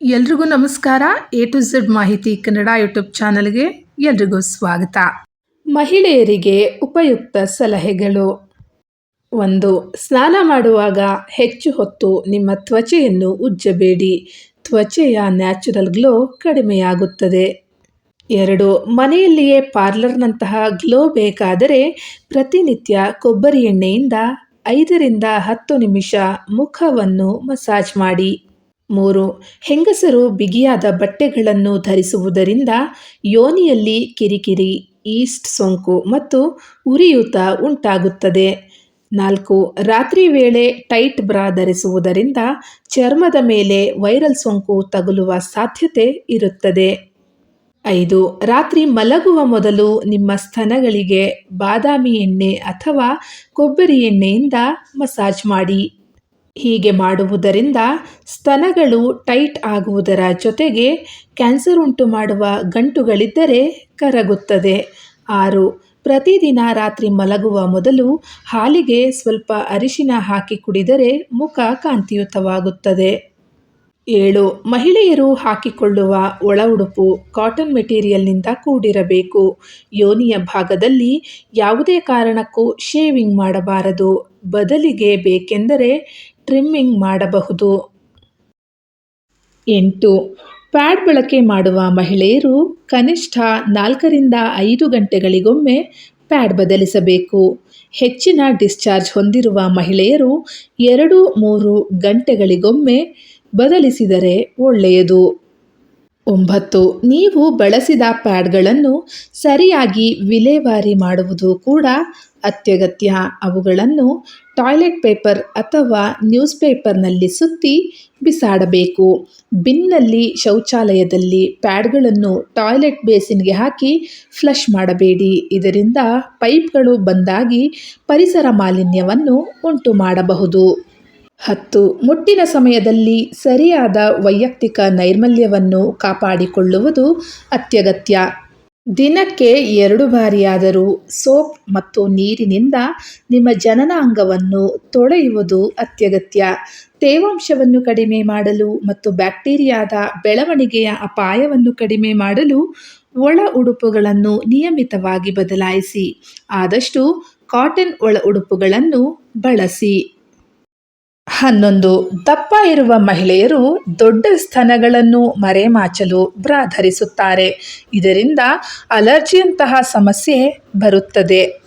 ಎಲ್ರಿಗೂ ನಮಸ್ಕಾರ. A to Z ಮಾಹಿತಿ ಕನ್ನಡ ಯೂಟ್ಯೂಬ್ ಚಾನಲ್ಗೆ ಎಲ್ರಿಗೂ ಸ್ವಾಗತ. ಮಹಿಳೆಯರಿಗೆ ಉಪಯುಕ್ತ ಸಲಹೆಗಳು. ಒಂದು, ಸ್ನಾನ ಮಾಡುವಾಗ ಹೆಚ್ಚು ಹೊತ್ತು ನಿಮ್ಮ ತ್ವಚೆಯನ್ನು ಉಜ್ಜಬೇಡಿ. ತ್ವಚೆಯ ನ್ಯಾಚುರಲ್ ಗ್ಲೋ ಕಡಿಮೆಯಾಗುತ್ತದೆ. ಎರಡು, ಮನೆಯಲ್ಲಿಯೇ ಪಾರ್ಲರ್ನಂತಹ ಗ್ಲೋ ಬೇಕಾದರೆ ಪ್ರತಿನಿತ್ಯ ಕೊಬ್ಬರಿ ಎಣ್ಣೆಯಿಂದ ಐದರಿಂದ ಹತ್ತು ನಿಮಿಷ ಮುಖವನ್ನು ಮಸಾಜ್ ಮಾಡಿ. ಮೂರು, ಹೆಂಗಸರು ಬಿಗಿಯಾದ ಬಟ್ಟೆಗಳನ್ನು ಧರಿಸುವುದರಿಂದ ಯೋನಿಯಲ್ಲಿ ಕಿರಿಕಿರಿ, ಈಸ್ಟ್ ಸೋಂಕು ಮತ್ತು ಉರಿಯೂತ ಉಂಟಾಗುತ್ತದೆ. ನಾಲ್ಕು, ರಾತ್ರಿ ವೇಳೆ ಟೈಟ್ ಬ್ರಾ ಧರಿಸುವುದರಿಂದ ಚರ್ಮದ ಮೇಲೆ ವೈರಲ್ ಸೋಂಕು ತಗುಲುವ ಸಾಧ್ಯತೆ ಇರುತ್ತದೆ. ಐದು, ರಾತ್ರಿ ಮಲಗುವ ಮೊದಲು ನಿಮ್ಮ ಸ್ತನಗಳಿಗೆ ಬಾದಾಮಿ ಎಣ್ಣೆ ಅಥವಾ ಕೊಬ್ಬರಿ ಎಣ್ಣೆಯಿಂದ ಮಸಾಜ್ ಮಾಡಿ. ಹೀಗೆ ಮಾಡುವುದರಿಂದ ಸ್ತನಗಳು ಟೈಟ್ ಆಗುವುದರ ಜೊತೆಗೆ ಕ್ಯಾನ್ಸರ್ ಉಂಟು ಮಾಡುವ ಗಂಟುಗಳಿದ್ದರೆ ಕರಗುತ್ತದೆ. ಆರು, ಪ್ರತಿದಿನ ರಾತ್ರಿ ಮಲಗುವ ಮೊದಲು ಹಾಲಿಗೆ ಸ್ವಲ್ಪ ಅರಿಶಿನ ಹಾಕಿ ಕುಡಿದರೆ ಮುಖ ಕಾಂತಿಯುತವಾಗುತ್ತದೆ. ಏಳು, ಮಹಿಳೆಯರು ಹಾಕಿಕೊಳ್ಳುವ ಒಳ ಉಡುಪು ಕಾಟನ್ ಮೆಟೀರಿಯಲ್ನಿಂದ ಕೂಡಿರಬೇಕು. ಯೋನಿಯ ಭಾಗದಲ್ಲಿ ಯಾವುದೇ ಕಾರಣಕ್ಕೂ ಶೇವಿಂಗ್ ಮಾಡಬಾರದು. ಬದಲಿಗೆ ಬೇಕೆಂದರೆ ಟ್ರಿಮ್ಮಿಂಗ್ ಮಾಡಬಹುದು. ಎಂಟು ಪ್ಯಾಡ್ ಬಳಕೆ ಮಾಡುವ ಮಹಿಳೆಯರು ಕನಿಷ್ಠ ನಾಲ್ಕರಿಂದ ಐದು ಗಂಟೆಗಳಿಗೊಮ್ಮೆ ಪ್ಯಾಡ್ ಬದಲಿಸಬೇಕು. ಹೆಚ್ಚಿನ ಡಿಸ್ಚಾರ್ಜ್ ಹೊಂದಿರುವ ಮಹಿಳೆಯರು ಎರಡು, ಮೂರು ಗಂಟೆಗಳಿಗೊಮ್ಮೆ ಬದಲಿಸಿದರೆ ಒಳ್ಳೆಯದು. ಒಂಬತ್ತು. ನೀವು ಬಳಸಿದ ಪ್ಯಾಡ್ಗಳನ್ನು ಸರಿಯಾಗಿ ವಿಲೇವಾರಿ ಮಾಡುವುದು ಕೂಡ ಅತ್ಯಗತ್ಯ. ಅವುಗಳನ್ನು ಟಾಯ್ಲೆಟ್ ಪೇಪರ್ ಅಥವಾ ನ್ಯೂಸ್ ಪೇಪರ್ನಲ್ಲಿ ಸುತ್ತಿ ಬಿಸಾಡಬೇಕು. ಬಿನ್ನಲ್ಲಿ ಶೌಚಾಲಯದಲ್ಲಿ ಪ್ಯಾಡ್ಗಳನ್ನು ಟಾಯ್ಲೆಟ್ ಬೇಸಿನ್ಗೆ ಹಾಕಿ ಫ್ಲಶ್ ಮಾಡಬೇಡಿ. ಇದರಿಂದ ಪೈಪ್ಗಳು ಬಂದಾಗಿ ಪರಿಸರ ಮಾಲಿನ್ಯವನ್ನು ಉಂಟು ಮಾಡಬಹುದು ಹತ್ತು. ಮುಟ್ಟಿನ ಸಮಯದಲ್ಲಿ ಸರಿಯಾದ ವೈಯಕ್ತಿಕ ನೈರ್ಮಲ್ಯವನ್ನು ಕಾಪಾಡಿಕೊಳ್ಳುವುದು ಅತ್ಯಗತ್ಯ. ದಿನಕ್ಕೆ ಎರಡು ಬಾರಿಯಾದರೂ ಸೋಪ್ ಮತ್ತು ನೀರಿನಿಂದ ನಿಮ್ಮ ಜನನಾಂಗವನ್ನು ತೊಳೆಯುವುದು ಅತ್ಯಗತ್ಯ. ತೇವಾಂಶವನ್ನು ಕಡಿಮೆ ಮಾಡಲು ಮತ್ತು ಬ್ಯಾಕ್ಟೀರಿಯಾದ ಬೆಳವಣಿಗೆಯ ಅಪಾಯವನ್ನು ಕಡಿಮೆ ಮಾಡಲು ಒಳ ಉಡುಪುಗಳನ್ನು ನಿಯಮಿತವಾಗಿ ಬದಲಾಯಿಸಿ. ಆದಷ್ಟು ಕಾಟನ್ ಒಳ ಉಡುಪುಗಳನ್ನು ಬಳಸಿ. ಹನ್ನೊಂದು ದಪ್ಪ ಇರುವ ಮಹಿಳೆಯರು ದೊಡ್ಡ ಸ್ತನಗಳನ್ನು ಮರೆಮಾಚಲು ಬ್ರಾ ಧರಿಸುತ್ತಾರೆ ಇದರಿಂದ ಅಲರ್ಜಿಯಂತಹ ಸಮಸ್ಯೆ ಬರುತ್ತದೆ.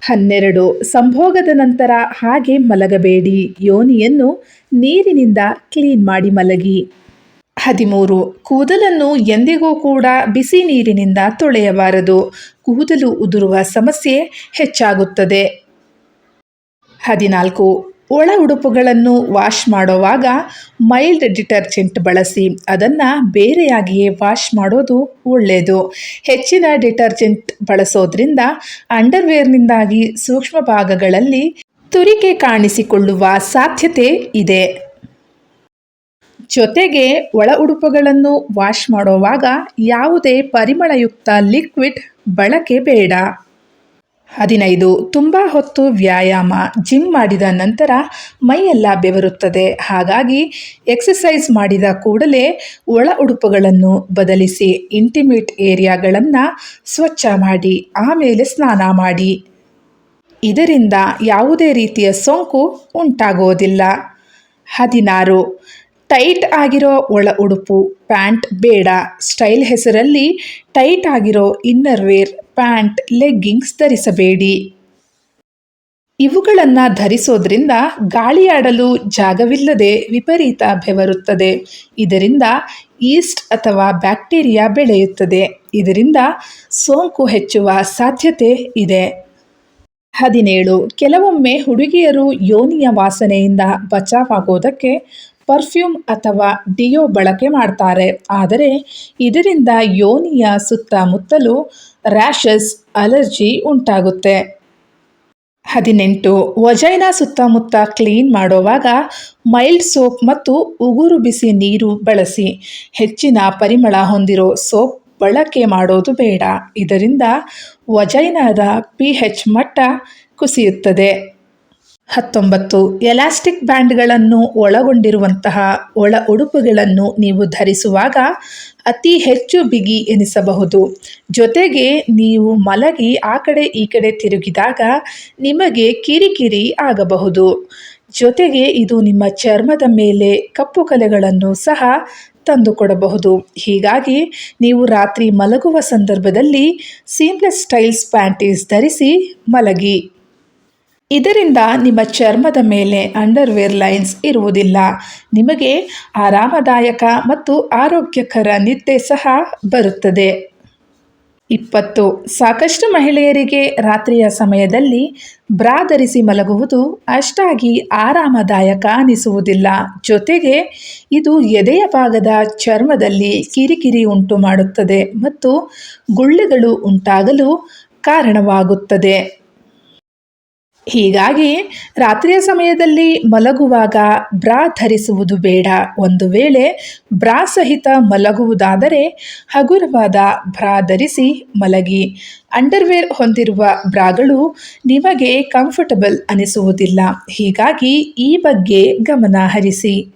ಹನ್ನೆರಡು ಸಂಭೋಗದ ನಂತರ ಹಾಗೆ ಮಲಗಬೇಡಿ. ಯೋನಿಯನ್ನು ನೀರಿನಿಂದ ಕ್ಲೀನ್ ಮಾಡಿ ಮಲಗಿ. ಹದಿಮೂರು ಕೂದಲನ್ನು ಎಂದಿಗೂ ಕೂಡ ಬಿಸಿ ನೀರಿನಿಂದ ತೊಳೆಯಬಾರದು. ಕೂದಲು ಉದುರುವ ಸಮಸ್ಯೆ ಹೆಚ್ಚಾಗುತ್ತದೆ. ಹದಿನಾಲ್ಕು ಒಳ ಉಡುಪುಗಳನ್ನು ವಾಶ್ ಮಾಡುವಾಗ ಮೈಲ್ಡ್ ಡಿಟರ್ಜೆಂಟ್ ಬಳಸಿ, ಅದನ್ನು ಬೇರೆಯಾಗಿಯೇ ವಾಶ್ ಮಾಡೋದು ಒಳ್ಳೆಯದು ಹೆಚ್ಚಿನ ಡಿಟರ್ಜೆಂಟ್ ಬಳಸೋದ್ರಿಂದ ಅಂಡರ್ವೇರ್ನಿಂದಾಗಿ ಸೂಕ್ಷ್ಮ ಭಾಗಗಳಲ್ಲಿ ತುರಿಕೆ ಕಾಣಿಸಿಕೊಳ್ಳುವ ಸಾಧ್ಯತೆ ಇದೆ. ಜೊತೆಗೆ ಒಳ ಉಡುಪುಗಳನ್ನು ವಾಶ್ ಮಾಡುವಾಗ ಯಾವುದೇ ಪರಿಮಳಯುಕ್ತ ಲಿಕ್ವಿಡ್ ಬಳಕೆ ಬೇಡ. ಹದಿನೈದು ತುಂಬ ಹೊತ್ತು ವ್ಯಾಯಾಮ ಜಿಮ್ ಮಾಡಿದ ನಂತರ ಮೈಯೆಲ್ಲ ಬೆವರುತ್ತದೆ. ಹಾಗಾಗಿ ಎಕ್ಸಸೈಸ್ ಮಾಡಿದ ಕೂಡಲೇ ಒಳ ಉಡುಪುಗಳನ್ನು ಬದಲಿಸಿ ಇಂಟಿಮೇಟ್ ಏರಿಯಾಗಳನ್ನು ಸ್ವಚ್ಛ ಮಾಡಿ, ಆಮೇಲೆ ಸ್ನಾನ ಮಾಡಿ. ಇದರಿಂದ ಯಾವುದೇ ರೀತಿಯ ಸೋಂಕು ಉಂಟಾಗೋದಿಲ್ಲ ಹದಿನಾರು ಟೈಟ್ ಆಗಿರೋ ಒಳ ಉಡುಪು, ಪ್ಯಾಂಟ್ ಬೇಡ. ಸ್ಟೈಲ್ ಹೆಸರಲ್ಲಿ ಟೈಟ್ ಆಗಿರೋ ಇನ್ನರ್ ವೇರ್, ಪ್ಯಾಂಟ್, ಲೆಗ್ಗಿಂಗ್ಸ್ ಧರಿಸಬೇಡಿ. ಇವುಗಳನ್ನು ಧರಿಸೋದ್ರಿಂದ ಗಾಳಿಯಾಡಲು ಜಾಗವಿಲ್ಲದೆ ವಿಪರೀತ ಬೆವರುತ್ತದೆ. ಇದರಿಂದ ಈಸ್ಟ್ ಅಥವಾ ಬ್ಯಾಕ್ಟೀರಿಯಾ ಬೆಳೆಯುತ್ತದೆ. ಇದರಿಂದ ಸೋಂಕು ಹೆಚ್ಚುವ ಸಾಧ್ಯತೆ ಇದೆ. ಹದಿನೇಳು. ಕೆಲವೊಮ್ಮೆ ಹುಡುಗಿಯರು ಯೋನಿಯ ವಾಸನೆಯಿಂದ ಬಚಾವಾಗೋದಕ್ಕೆ ಪರ್ಫ್ಯೂಮ್ ಅಥವಾ ಡಿಯೋ ಬಳಕೆ ಮಾಡ್ತಾರೆ. ಆದರೆ ಇದರಿಂದ ಯೋನಿಯ ಸುತ್ತಮುತ್ತಲು ರ್ಯಾಷಸ್ ಅಲರ್ಜಿ ಉಂಟಾಗುತ್ತೆ. ಹದಿನೆಂಟು, ವಜೈನ ಸುತ್ತಮುತ್ತ ಕ್ಲೀನ್ ಮಾಡುವಾಗ ಮೈಲ್ಡ್ ಸೋಪ್ ಮತ್ತು ಉಗುರು ಬಿಸಿ ನೀರು ಬಳಸಿ. ಹೆಚ್ಚಿನ ಪರಿಮಳ ಹೊಂದಿರೋ ಸೋಪ್ ಬಳಕೆ ಮಾಡೋದು ಬೇಡ. ಇದರಿಂದ ವಜೈನಾದ ಪಿ ಹೆಚ್ ಮಟ್ಟ ಕುಸಿಯುತ್ತದೆ. ಹತ್ತೊಂಬತ್ತು, ಎಲಾಸ್ಟಿಕ್ ಬ್ಯಾಂಡ್ಗಳನ್ನು ಒಳಗೊಂಡಿರುವಂತಹ ಒಳ ಉಡುಪುಗಳನ್ನು ನೀವು ಧರಿಸುವಾಗ ಅತಿ ಹೆಚ್ಚು ಬಿಗಿ ಎನಿಸಬಹುದು. ಜೊತೆಗೆ ನೀವು ಮಲಗಿ ಆ ಕಡೆ ಈ ಕಡೆ ತಿರುಗಿದಾಗ ನಿಮಗೆ ಕಿರಿಕಿರಿ ಆಗಬಹುದು. ಜೊತೆಗೆ ಇದು ನಿಮ್ಮ ಚರ್ಮದ ಮೇಲೆ ಕಪ್ಪು ಕಲೆಗಳನ್ನು ಸಹ ತಂದುಕೊಡಬಹುದು. ಹೀಗಾಗಿ ನೀವು ರಾತ್ರಿ ಮಲಗುವ ಸಂದರ್ಭದಲ್ಲಿ ಸೀಮ್ಲೆಸ್ ಸ್ಟೈಲ್ಸ್ ಪ್ಯಾಂಟೀಸ್ ಧರಿಸಿ ಮಲಗಿ. ಇದರಿಂದ ನಿಮ್ಮ ಚರ್ಮದ ಮೇಲೆ ಅಂಡರ್ವೇರ್ ಲೈನ್ಸ್ ಇರುವುದಿಲ್ಲ. ನಿಮಗೆ ಆರಾಮದಾಯಕ ಮತ್ತು ಆರೋಗ್ಯಕರ ನಿದ್ದೆ ಸಹ ಬರುತ್ತದೆ. ಇಪ್ಪತ್ತು. ಸಾಕಷ್ಟು ಮಹಿಳೆಯರಿಗೆ ರಾತ್ರಿಯ ಸಮಯದಲ್ಲಿ ಬ್ರಾ ಧರಿಸಿ ಮಲಗುವುದು ಅಷ್ಟಾಗಿ ಆರಾಮದಾಯಕ ಅನಿಸುವುದಿಲ್ಲ. ಜೊತೆಗೆ ಇದು ಎದೆಯ ಭಾಗದ ಚರ್ಮದಲ್ಲಿ ಕಿರಿಕಿರಿ ಉಂಟು ಮಾಡುತ್ತದೆ ಮತ್ತು ಗುಳ್ಳೆಗಳು ಉಂಟಾಗಲು ಕಾರಣವಾಗುತ್ತದೆ. ಹೀಗಾಗಿ ರಾತ್ರಿಯ ಸಮಯದಲ್ಲಿ ಮಲಗುವಾಗ ಬ್ರಾ ಧರಿಸುವುದು ಬೇಡ. ಒಂದು ವೇಳೆ ಬ್ರಾ ಸಹಿತ ಮಲಗುವುದಾದರೆ ಹಗುರವಾದ ಬ್ರಾ ಧರಿಸಿ ಮಲಗಿ. ಅಂಡರ್ವೇರ್ ಹೊಂದಿರುವ ಬ್ರಾಗಳು ನಿಮಗೆ ಕಂಫರ್ಟಬಲ್ ಅನಿಸುವುದಿಲ್ಲ. ಹೀಗಾಗಿ ಈ ಬಗ್ಗೆ ಗಮನ ಹರಿಸಿ.